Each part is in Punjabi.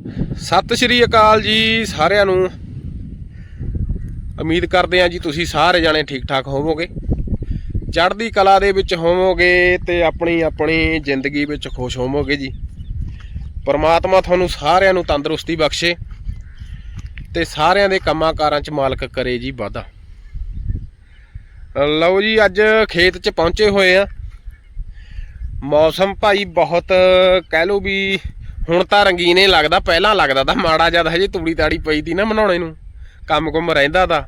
ਸਤਿ ਸ਼੍ਰੀ ਅਕਾਲ ਜੀ ਸਾਰਿਆਂ ਨੂੰ। ਉਮੀਦ ਕਰਦੇ ਹਾਂ ਜੀ ਤੁਸੀਂ ਸਾਰੇ ਜਾਣੇ ਠੀਕ ਠਾਕ ਹੋਵੋਗੇ। ਚੜ੍ਹਦੀ ਕਲਾ ਦੇ ਵਿੱਚ ਹੋਵੋਗੇ ਤੇ ਆਪਣੀ ਆਪਣੀ ਜ਼ਿੰਦਗੀ ਵਿੱਚ ਖੁਸ਼ ਹੋਵੋਗੇ ਜੀ। ਪਰਮਾਤਮਾ ਤੁਹਾਨੂੰ ਸਾਰਿਆਂ ਨੂੰ ਤੰਦਰੁਸਤੀ ਬਖਸ਼ੇ ਤੇ ਸਾਰਿਆਂ ਦੇ ਕੰਮਾਂ ਕਾਰਾਂ 'ਚ ਮਾਲਕ ਕਰੇ ਜੀ ਵਾਧਾ। ਲਓ ਜੀ ਅੱਜ ਖੇਤ 'ਚ ਪਹੁੰਚੇ ਹੋਏ ਆ ਮੌਸਮ ਭਾਈ ਬਹੁਤ ਕਹਿ ਲਓ ਵੀ ਹੁਣ ਤਾਂ ਰੰਗੀਨ ਹੀ ਲੱਗਦਾ, ਪਹਿਲਾਂ ਲੱਗਦਾ ਤਾਂ ਮਾੜਾ ਜਦ ਹਜੇ ਤੂੜੀ ਤਾੜੀ ਪਈ ਤੀ ਨਾ ਬਣਾਉਣੇ ਨੂੰ, ਕੰਮ ਕੁਮ ਰਹਿੰਦਾ ਤਾਂ।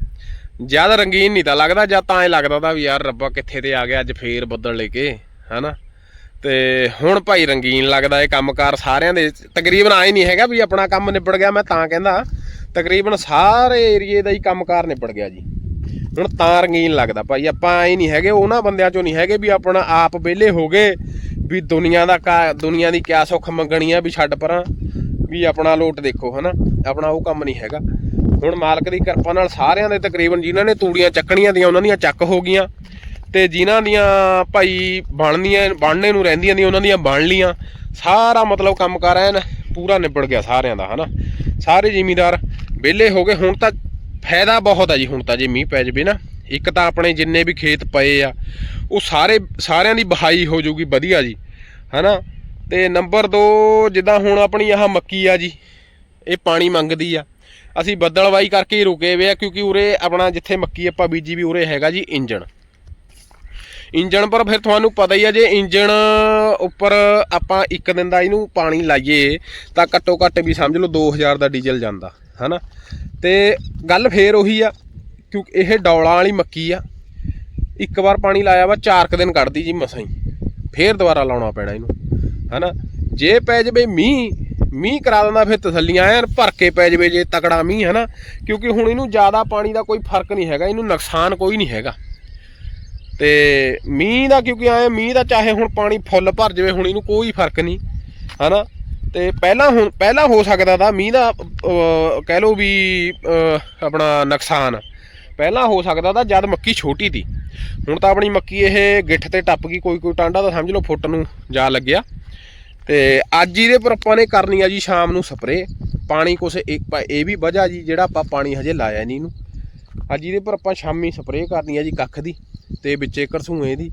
ਜਦ ਰੰਗੀਨ ਨਹੀਂ ਤਾਂ ਲੱਗਦਾ ਜਦ ਤਾਂ ਐ ਲੱਗਦਾ ਤਾਂ ਵੀ ਯਾਰ ਰੱਬਾ ਕਿੱਥੇ ਤੇ ਆ ਗਿਆ, ਅੱਜ ਫੇਰ ਬੱਦਲ ਲੈ ਕੇ, ਹਨਾ। ਤੇ ਹੁਣ ਭਾਈ ਰੰਗੀਨ ਲੱਗਦਾ ਇਹ ਕੰਮਕਾਰ ਸਾਰਿਆਂ ਦੇ, ਤਕਰੀਬਨ ਆਏ ਨਹੀਂ ਹੈਗਾ ਵੀ ਆਪਣਾ ਕੰਮ ਨਿਬੜ ਗਿਆ, ਮੈਂ ਤਾਂ ਕਹਿੰਦਾ ਤਕਰੀਬਨ ਸਾਰੇ ਏਰੀਏ ਦਾ ਹੀ ਕੰਮਕਾਰ ਨਿਬੜ ਗਿਆ ਜੀ। ਹੁਣ ਤਾਂ ਰੰਗੀਨ ਲੱਗਦਾ ਭਾਈ, ਆਪਾਂ ਐ ਨਹੀਂ ਹੈਗੇ, ਉਹਨਾਂ ਬੰਦਿਆਂ ਚੋਂ ਨਹੀਂ ਹੈਗੇ ਵੀ ਆਪਣਾ ਆਪ ਵਿਹਲੇ ਹੋ ਗਏ ਵੀ ਦੁਨੀਆ ਦਾ ਕਾ- ਦੁਨੀਆ ਦੀ ਕਿਆ ਸੁੱਖ ਮੰਗਣੀ ਆ ਵੀ ਛੱਡ ਪਰਾਂ, ਵੀ ਆਪਣਾ ਲੋਟ ਦੇਖੋ, ਹਨਾ? ਆਪਣਾ ਉਹ ਕੰਮ ਨਹੀਂ ਹੈਗਾ। ਹੁਣ ਮਾਲਕ ਦੀ ਕਿਰਪਾ ਨਾਲ ਸਾਰਿਆਂ ਦੇ ਤਕਰੀਬਨ ਜਿਨ੍ਹਾਂ ਨੇ ਤੂੜੀਆਂ ਚੱਕਣੀਆਂ ਦੀਆਂ, ਉਹਨਾਂ ਦੀਆਂ ਚੱਕ ਹੋ ਗਈਆਂ ਤੇ ਜਿਨ੍ਹਾਂ ਦੀਆਂ ਭਾਈ ਬਣਨੀਆਂ, ਬਣਨੇ ਨੂੰ ਰਹਿੰਦੀਆਂ ਦੀਆਂ, ਉਹਨਾਂ ਦੀਆਂ ਬਣ ਲੀਆਂ ਸਾਰਾ ਮਤਲਬ ਕੰਮ ਕਰ ਐਨ ਪੂਰਾ ਨਿਬੜ ਗਿਆ ਸਾਰਿਆਂ ਦਾ, ਹਨਾ? ਸਾਰੇ ਜ਼ਿਮੀਦਾਰ ਵਿਹਲੇ ਹੋ ਗਏ, ਹੁਣ ਤਾਂ ਫਾਇਦਾ ਬਹੁਤ ਆ ਜੀ ਹੁਣ ਤਾਂ ਜੇ ਮੀਂਹ ਪੈ ਜਵੇ ਨਾ, ਇੱਕ ਤਾਂ ਆਪਣੇ ਜਿੰਨੇ ਵੀ ਖੇਤ ਪਏ ਆ, ਉਹ ਸਾਰੇ, ਸਾਰਿਆਂ ਦੀ ਬਹਾਈ ਹੋ ਜਾਊਗੀ ਵਧੀਆ ਜੀ, ਹਨਾ? ਤੇ ਨੰਬਰ 2 ਜਿੱਦਾਂ ਹੁਣ ਆਪਣੀ ਆਹ ਮੱਕੀ ਆ ਜੀ, ਇਹ ਪਾਣੀ ਮੰਗਦੀ ਆ, ਅਸੀਂ ਬੱਦਲਵਾਈ ਕਰਕੇ ਹੀ ਰੁਕੇ ਵੇ ਆ, ਕਿਉਂਕਿ ਉਰੇ ਆਪਣਾ ਜਿੱਥੇ ਮੱਕੀ ਆਪਾਂ ਬੀਜੀ ਵੀ ਉਰੇ ਹੈਗਾ ਜੀ ਇੰਜਣ। ਇੰਜਣ ਪਰ ਫਿਰ ਤੁਹਾਨੂੰ ਪਤਾ ਹੀ ਆ, ਜੇ ਇੰਜਣ ਉੱਪਰ ਆਪਾਂ ਇੱਕ ਦਿਨ ਦਾ ਇਹਨੂੰ ਪਾਣੀ ਲਾਈਏ, ਤਾਂ ਘੱਟੋ ਘੱਟ ਵੀ ਸਮਝ ਲਓ 2000 ਦਾ ਡੀਜ਼ਲ ਜਾਂਦਾ। ਹਨਾ? ਤੇ ਗੱਲ ਫੇਰ ਉਹੀ ਆ, ਕਿਉਂਕਿ ਇਹ ਡੌਲਾਂ ਵਾਲੀ ਮੱਕੀ ਆ। ਇੱਕ ਵਾਰ ਪਾਣੀ ਲਾਇਆ ਵਾ 4 ਕੁ ਦਿਨ ਕੱਢਦੀ ਜੀ ਮਸਾਂ ਹੀ। ਫੇਰ ਦੁਬਾਰਾ ਲਾਉਣਾ ਪੈਣਾ ਇਹਨੂੰ, ਹਨਾ? ਜੇ ਪੈ ਜਵੇ ਮੀਂਹ ਮੀਂਹ ਕਰਾ ਦਿੰਦਾ ਫਿਰ ਤਸੱਲੀਆਂ, ਐਨ ਭਰ ਕੇ ਪੈ ਜਵੇ ਜੇ ਤਕੜਾ ਮੀਂਹ ਹੈ ਨਾ ਕਿਉਂਕਿ ਹੁਣ ਇਹਨੂੰ ਜ਼ਿਆਦਾ ਪਾਣੀ ਦਾ ਕੋਈ ਫ਼ਰਕ ਨਹੀਂ ਹੈਗਾ, ਇਹਨੂੰ ਨੁਕਸਾਨ ਕੋਈ ਨਹੀਂ ਹੈਗਾ। ਤੇ ਮੀਂਹ ਦਾ ਕਿਉਂਕਿ ਆਏ ਮੀਂਹ ਦਾ ਚਾਹੇ ਹੁਣ ਪਾਣੀ ਫੁੱਲ ਭਰ ਜਾਵੇ, ਹੁਣ ਇਹਨੂੰ ਕੋਈ ਫ਼ਰਕ ਨਹੀਂ, ਹਨਾ? ਤੇ ਪਹਿਲਾਂ ਹੁਣ, ਪਹਿਲਾਂ ਹੋ ਸਕਦਾ ਤਾਂ ਮੀਂਹ ਦਾ ਕਹਿ ਲਓ ਵੀ ਆਪਣਾ ਨੁਕਸਾਨ। ਪਹਿਲਾਂ ਹੋ ਸਕਦਾ ਤਾਂ ਜਦ ਮੱਕੀ ਛੋਟੀ ਸੀ। ਹੁਣ ਤਾਂ ਆਪਣੀ ਮੱਕੀ ਇਹ ਗਿੱਠ ਤੇ ਟੱਪ ਗਈ, ਕੋਈ ਕੋਈ ਟਾਂਡਾ ਤਾਂ ਸਮਝ ਲਓ ਫੁੱਟ ਨੂੰ ਜਾ ਲੱਗਿਆ। ਤੇ ਅੱਜ ਇਹਦੇ ਪਰ ਆਪਾਂ ਨੇ ਕਰਨੀ ਆ ਜੀ ਸ਼ਾਮ ਨੂੰ ਸਪਰੇ ਪਾਣੀ ਕੁਛ ਇੱਕ ਇਹ ਵੀ ਵਜ੍ਹਾ ਜੀ ਜਿਹੜਾ ਆਪਾਂ ਪਾਣੀ ਹਜੇ ਲਾਇਆ ਨਹੀਂ ਇਹਨੂੰ। ਅੱਜ ਇਹਦੇ ਪਰ ਆਪਾਂ ਸ਼ਾਮੀ ਸਪਰੇ ਕਰਨੀ ਆ ਜੀ ਕੱਖ ਦੀ ਤੇ ਵਿੱਚੇ ਘਰਸੂਏ ਦੀ।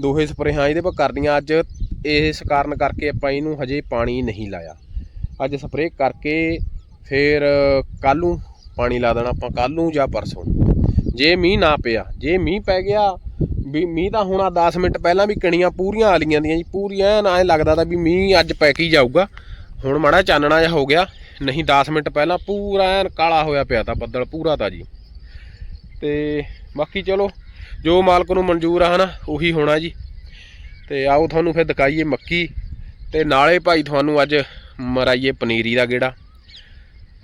ਦੋਹੇ ਸਪਰੇਹਾਂ ਇਹਦੇ ਪਰ ਕਰਨੀਆਂ ਅੱਜ ਇਸ ਕਾਰਨ ਕਰਕੇ ਆਪਾਂ ਇਹਨੂੰ ਹਜੇ ਪਾਣੀ ਨਹੀਂ ਲਾਇਆ। ਅੱਜ ਸਪਰੇਅ ਕਰਕੇ ਫਿਰ ਕੱਲ ਨੂੰ ਪਾਣੀ ਲਾ ਦੇਣਾ ਆਪਾਂ ਕੱਲ ਨੂੰ ਜਾਂ ਪਰਸੋਂ ਜੇ ਮੀਂਹ ਨਾ ਪਿਆ, ਜੇ ਮੀਂਹ ਪੈ ਗਿਆ, ਵੀ ਮੀਂਹ ਤਾਂ ਹੋਣਾ ਆ 10 ਮਿੰਟ ਪਹਿਲਾਂ ਵੀ ਕਣੀਆਂ ਪੂਰੀਆਂ ਆ ਲੀਆਂ ਦੀਆਂ ਜੀ, ਪੂਰੀਆਂ ਐਨ ਐਂ ਲੱਗਦਾ ਤਾਂ ਵੀ ਮੀਂਹ ਅੱਜ ਪੈ ਕੇ ਜਾਊਗਾ। ਹੁਣ ਮਾੜਾ ਚਾਨਣਾ ਜਿਹਾ ਹੋ ਗਿਆ, ਨਹੀਂ 10 ਮਿੰਟ ਪਹਿਲਾਂ ਪੂਰਾ ਐਨ ਕਾਲਾ ਹੋਇਆ ਪਿਆ ਤਾਂ ਬੱਦਲ ਪੂਰਾ ਤਾਂ ਜੀ। ਤੇ ਬਾਕੀ ਚਲੋ, ਜੋ ਮਾਲਕ ਨੂੰ ਮਨਜ਼ੂਰ ਆ ਹਨਾ, ਉਹੀ ਹੋਣਾ ਜੀ। ਤੇ ਆਓ ਤੁਹਾਨੂੰ ਫਿਰ ਦਿਖਾਈਏ ਮੱਕੀ ਤੇ ਨਾਲੇ ਭਾਈ ਤੁਹਾਨੂੰ ਅੱਜ ਮਰਾਈਏ ਪਨੀਰੀ ਦਾ ਗੇੜਾ।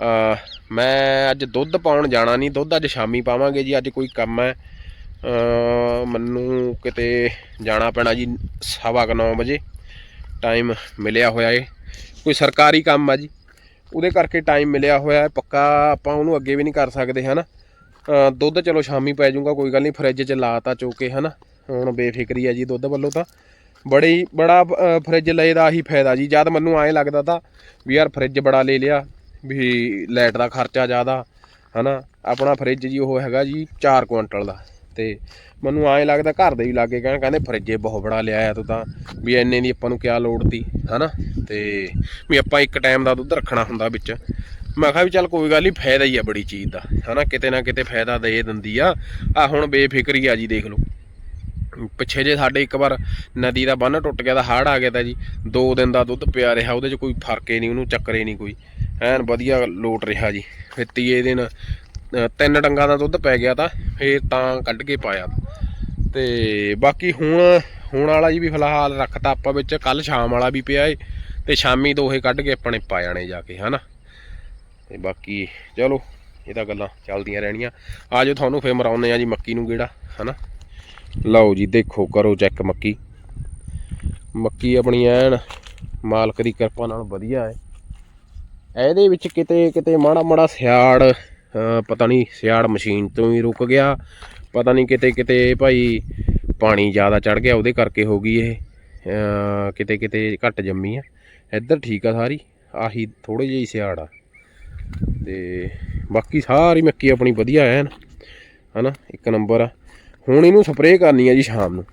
ਅ ਮੈਂ ਅੱਜ ਦੁੱਧ ਪਾਉਣ ਜਾਣਾ ਨਹੀਂ ਦੁੱਧ ਅੱਜ ਸ਼ਾਮੀ ਪਾਵਾਂਗੇ ਜੀ ਅੱਜ ਕੋਈ ਕੰਮ ਹੈ। ਮੈਨੂੰ ਕਿਤੇ ਜਾਣਾ ਪੈਣਾ ਜੀ ਸਵਾ ਕੁ ਨੌ ਵਜੇ ਟਾਈਮ ਮਿਲਿਆ ਹੋਇਆ ਏ। ਕੋਈ ਸਰਕਾਰੀ ਕੰਮ ਆ ਜੀ ਉਹਦੇ ਕਰਕੇ ਟਾਈਮ ਮਿਲਿਆ ਹੋਇਆ ਹੈ ਪੱਕਾ ਆਪਾਂ ਉਹਨੂੰ ਅੱਗੇ ਵੀ ਨਹੀਂ ਕਰ ਸਕਦੇ ਹਨਾ। ਅ, ਦੁੱਧ ਚਲੋ ਸ਼ਾਮੀ ਪੈ ਜਾਊਗਾ ਕੋਈ ਗੱਲ ਨਹੀਂ ਫਰਿੱਜ 'ਚ ਲਾਤਾ ਚੋਕੇ ਹਨਾ। ਹੁਣ ਬੇਫਿਕਰੀ ਆ ਜੀ ਦੁੱਧ ਵੱਲੋਂ ਤਾਂ। ਬੜੀ ਬੜਾ ਅ, ਫਰਿੱਜ ਲਏ ਦਾ ਆਹੀ ਫਾਇਦਾ ਜੀ। ਜਦ ਮੈਨੂੰ ਐਂ ਲੱਗਦਾ ਤਾਂ ਵੀ ਯਾਰ ਫਰਿੱਜ ਬੜਾ ਲੈ ਲਿਆ ਵੀ ਲਾਈਟ ਦਾ ਖਰਚਾ ਜ਼ਿਆਦਾ ਹਨਾ? ਆਪਣਾ ਫਰਿੱਜ ਜੀ ਉਹ ਹੈਗਾ ਜੀ 4 ਕੁਇੰਟਲ ਦਾ। ਤੇ ਮੈਨੂੰ ਐਂ ਲੱਗਦਾ ਘਰ ਦੇ ਵੀ ਲਾਗੇ ਕਹਿਣ ਕਹਿੰਦੇ ਫਰਿੱਜੇ ਬਹੁਤ ਬੜਾ ਲਿਆਇਆ ਤੂੰ ਤਾਂ ਵੀ ਐਨੇ ਦੀ ਆਪਾਂ ਨੂੰ ਕਿਆ ਲੋੜ ਤੀ ਹਨਾ? ਤੇ ਵੀ ਆਪਾਂ ਇੱਕ ਟਾਈਮ ਦਾ ਦੁੱਧ ਰੱਖਣਾ ਹੁੰਦਾ ਵਿੱਚ। ਮੈਂ ਕਿਹਾ ਵੀ ਚੱਲ ਕੋਈ ਗੱਲ ਨਹੀਂ ਫਾਇਦਾ ਹੀ ਆ ਬੜੀ ਚੀਜ਼ ਦਾ ਹਨਾ? ਕਿਤੇ ਨਾ ਕਿਤੇ ਫਾਇਦਾ ਦੇ ਦਿੰਦੀ ਆ। ਆ ਹੁਣ ਬੇਫਿਕਰੀ ਆ ਜੀ ਦੇਖ ਲਓ। ਪਿੱਛੇ ਜੇ ਸਾਡੇ ਇੱਕ ਵਾਰ ਨਦੀ ਦਾ ਬੰਨ ਟੁੱਟ ਗਿਆ, ਤਾਂ ਹੜ੍ਹ ਆ ਗਿਆ ਤਾਂ ਜੀ 2 ਦਿਨ ਦਾ ਦੁੱਧ ਪਿਆ ਰਿਹਾ, ਉਹਦੇ 'ਚ ਕੋਈ ਫ਼ਰਕ ਹੀ ਨਹੀਂ, ਉਹਨੂੰ ਚੱਕਰੇ ਨਹੀਂ ਕੋਈ। ਐਨ ਵਧੀਆ ਲੋਟ ਰਿਹਾ ਜੀ। ਫਿਰ ਤੀਏ ਦਿਨ ਤਿੰਨ ਡੰਗਾਂ ਦਾ ਦੁੱਧ ਪੈ ਗਿਆ ਤਾਂ ਫੇਰ ਤਾਂ ਕੱਢ ਕੇ ਪਾਇਆ। ਤੇ ਬਾਕੀ ਹੁਣ ਹੁਣ ਵਾਲਾ ਜੀ ਵੀ ਫਿਲਹਾਲ ਰੱਖਤਾ ਆਪਾਂ ਵਿੱਚ ਕੱਲ ਸ਼ਾਮ ਵਾਲਾ ਵੀ ਪਿਆ ਏ, ਤੇ ਸ਼ਾਮੀ ਦੋਹੇ ਕੱਢ ਕੇ ਆਪਾਂ ਨੇ ਪਾ ਜਾਣੇ ਜਾ ਕੇ, ਹਨਾ। ਤੇ ਬਾਕੀ ਚਲੋ, ਇਹ ਤਾਂ ਗੱਲਾਂ ਚੱਲਦੀਆਂ ਰਹਿਣੀਆਂ। ਆਜੋ ਤੁਹਾਨੂੰ ਫੇਰ ਮਰਾਉਂਦੇ ਆ ਜੀ ਮੱਕੀ ਨੂੰ ਗੇੜਾ, ਹਨਾ। ਲਓ ਜੀ, ਦੇਖੋ, ਕਰੋ ਚੈੱਕ ਮੱਕੀ। ਮੱਕੀ ਆਪਣੀ ਐਨ ਮਾਲਕ ਦੀ ਕਿਰਪਾ ਨਾਲ ਵਧੀਆ ਹੈ। ਇਹਦੇ ਵਿੱਚ ਕਿਤੇ ਕਿਤੇ ਮਾੜਾ ਮਾੜਾ ਸਿਆੜ ਪਤਾ ਨਹੀਂ, ਸਿਆੜ ਮਸ਼ੀਨ ਤੋਂ ਹੀ ਰੁਕ ਗਿਆ। ਪਤਾ ਨਹੀਂ ਕਿਤੇ ਕਿਤੇ ਭਾਈ ਪਾਣੀ ਜ਼ਿਆਦਾ ਚੜ ਗਿਆ, ਉਹਦੇ ਕਰਕੇ ਹੋ ਗਈ ਇਹ। ਕਿਤੇ ਕਿਤੇ ਘੱਟ ਜੰਮੀ ਆ ਇੱਧਰ ਠੀਕ ਆ ਸਾਰੀ, ਆਹੀ ਥੋੜੇ ਜਿਹੇ ਸਿਆੜ ਆ। ਤੇ ਬਾਕੀ ਸਾਰੀ ਮੱਕੀ ਆਪਣੀ ਵਧੀਆ ਐਨ ਹਨਾ ਇੱਕ ਨੰਬਰ ਆ। ਹੁਣ ਇਹਨੂੰ ਸਪਰੇਅ ਕਰਨੀ ਆ ਜੀ ਸ਼ਾਮ ਨੂੰ।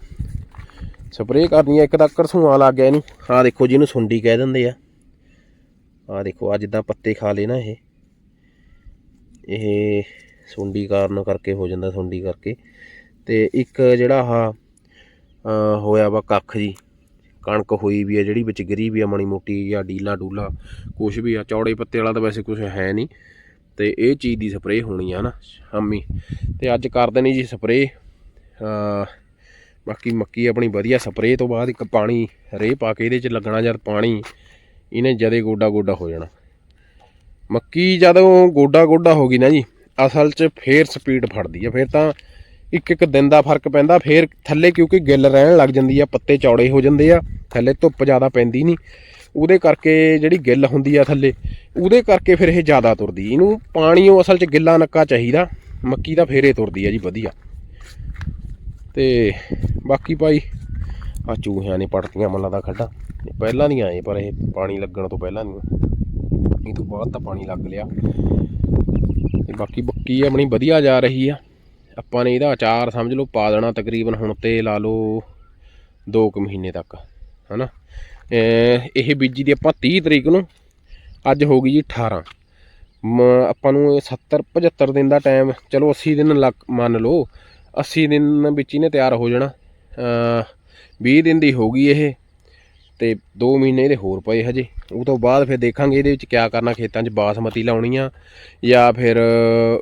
ਸਪਰੇਅ ਕਰਨੀ ਹੈ ਇੱਕ ਤਾਂ ਘਰਸੂਆਂ ਲੱਗ ਗਿਆ ਇਹਨੂੰ। ਆਹ ਦੇਖੋ ਜੀ ਇਹਨੂੰ ਸੁੰਡੀ ਕਹਿ ਦਿੰਦੇ ਆ। ਆਹ ਦੇਖੋ ਆ ਜਿੱਦਾਂ ਪੱਤੇ ਖਾ ਲਏ ਨਾ ਇਹ। ਇਹ ਸੁੰਡੀ ਕਾਰਨ ਕਰਕੇ ਹੋ ਜਾਂਦਾ, ਸੁੰਡੀ ਕਰਕੇ। ਤੇ ਇੱਕ ਜਿਹੜਾ ਆ ਹੋਇਆ ਵਾ ਕੱਖ ਜੀ, ਕਣਕ ਹੋਈ ਵੀ ਆ, ਜਿਹੜੀ ਵਿੱਚ ਗਿਰੀ ਵੀ ਆ ਮਣੀ ਮੋਟੀ, ਜਾਂ ਡੀਲਾ ਡੂਲਾ, ਕੁਛ ਵੀ ਆ, ਚੌੜੇ ਪੱਤੇ ਵਾਲਾ ਤਾਂ ਵੈਸੇ ਕੁਛ ਹੈ ਨਹੀਂ। ਤੇ ਇਹ ਚੀਜ਼ ਦੀ ਸਪਰੇਅ ਹੋਣੀ ਆ ਨਾ ਸ਼ਾਮੀ। ਤੇ ਅੱਜ ਕਰਦੇ ਨੇ ਜੀ ਸਪਰੇਅ। ਬਾਕੀ ਮੱਕੀ ਆਪਣੀ ਵਧੀਆ ਸਪਰੇਅ ਤੋਂ ਬਾਅਦ ਇੱਕ ਪਾਣੀ ਰੇਹ ਪਾ ਕੇ ਇਹਦੇ ਚ ਲੱਗਣਾ ਜਦ ਪਾਣੀ, ਇਹਨੇ ਜਦੇ ਗੋਡਾ ਗੋਡਾ ਹੋ ਜਾਣਾ। ਮੱਕੀ ਜਦੋਂ ਗੋਡਾ ਗੋਡਾ ਹੋ ਗਈ ਨਾ ਜੀ, ਅਸਲ 'ਚ ਫੇਰ ਸਪੀਡ ਫੜਦੀ ਆ, ਫੇਰ ਤਾਂ ਇੱਕ ਇੱਕ ਦਿਨ ਦਾ ਫ਼ਰਕ ਪੈਂਦਾ, ਫੇਰ ਥੱਲੇ ਕਿਉਂਕਿ ਗਿੱਲ ਰਹਿਣ ਲੱਗ ਜਾਂਦੀ ਆ, ਪੱਤੇ ਚੌੜੇ ਹੋ ਜਾਂਦੇ ਆ, ਥੱਲੇ ਧੁੱਪ ਜ਼ਿਆਦਾ ਪੈਂਦੀ ਨਹੀਂ। ਉਹਦੇ ਕਰਕੇ ਜਿਹੜੀ ਗਿੱਲ ਹੁੰਦੀ ਆ ਥੱਲੇ, ਉਹਦੇ ਕਰਕੇ ਫਿਰ ਇਹ ਜ਼ਿਆਦਾ ਤੁਰਦੀ। ਇਹਨੂੰ ਪਾਣੀ ਉਹ ਅਸਲ 'ਚ ਗਿੱਲਾ ਨੱਕਾ ਚਾਹੀਦਾ, ਮੱਕੀ ਦਾ ਫੇਰੇ ਤੁਰਦੀ ਆ ਜੀ ਵਧੀਆ। ਤੇ ਬਾਕੀ ਭਾਈ ਆ ਚੂਹਿਆਂ ਨੇ ਪੜਤੀਆਂ ਮੱਲਾ ਦਾ ਖੱਡਾ। ਪਹਿਲਾਂ ਨਹੀਂ ਆਏ ਪਰ ਇਹ ਪਾਣੀ ਲੱਗਣ ਤੋਂ ਪਹਿਲਾਂ ਨਹੀਂ ਇਹ ਤੋਂ ਬਾਅਦ ਤਾਂ ਪਾਣੀ ਲੱਗ ਲਿਆ। ਤੇ ਬਾਕੀ ਬੱਕੀ ਆਪਣੀ ਵਧੀਆ ਜਾ ਰਹੀ ਆ। ਆਪਾਂ ਨੇ ਇਹਦਾ ਅਚਾਰ ਸਮਝ ਲਓ, ਪਾ ਦੇਣਾ ਤਕਰੀਬਨ ਹੁਣ ਤੇ ਲਾ ਲਓ 2 ਕੁ ਮਹੀਨੇ ਤੱਕ, ਹਨਾ? ਅਹ ਇਹ ਬੀਜੀ ਦੀ ਆਪਾਂ 30 ਤਰੀਕ ਨੂੰ, ਅੱਜ ਹੋ ਗਈ ਜੀ 18 ਮ- ਆਪਾਂ ਨੂੰ ਇਹ 70 75 ਦਿਨ ਦਾ ਟਾਈਮ ਚਲੋ 80 ਦਿਨ ਲੱਗ, ਮੰਨ ਲਓ 80 ਦਿਨ ਵਿੱਚ ਇਹਨੇ ਤਿਆਰ ਹੋ ਜਾਣਾ। ਅਹ 20 ਦਿਨ ਦੀ ਹੋ ਗਈ ਇਹ ਤੇ 2 ਮਹੀਨੇ ਇਹਦੇ ਹੋਰ ਪਏ ਹਜੇ। ਉਹ ਤੋਂ ਬਾਅਦ ਫਿਰ ਦੇਖਾਂਗੇ ਇਹਦੇ ਵਿੱਚ ਕਿਆ ਕਰਨਾ ਖੇਤਾਂ 'ਚ ਬਾਸਮਤੀ ਲਾਉਣੀ ਆ ਜਾਂ ਫਿਰ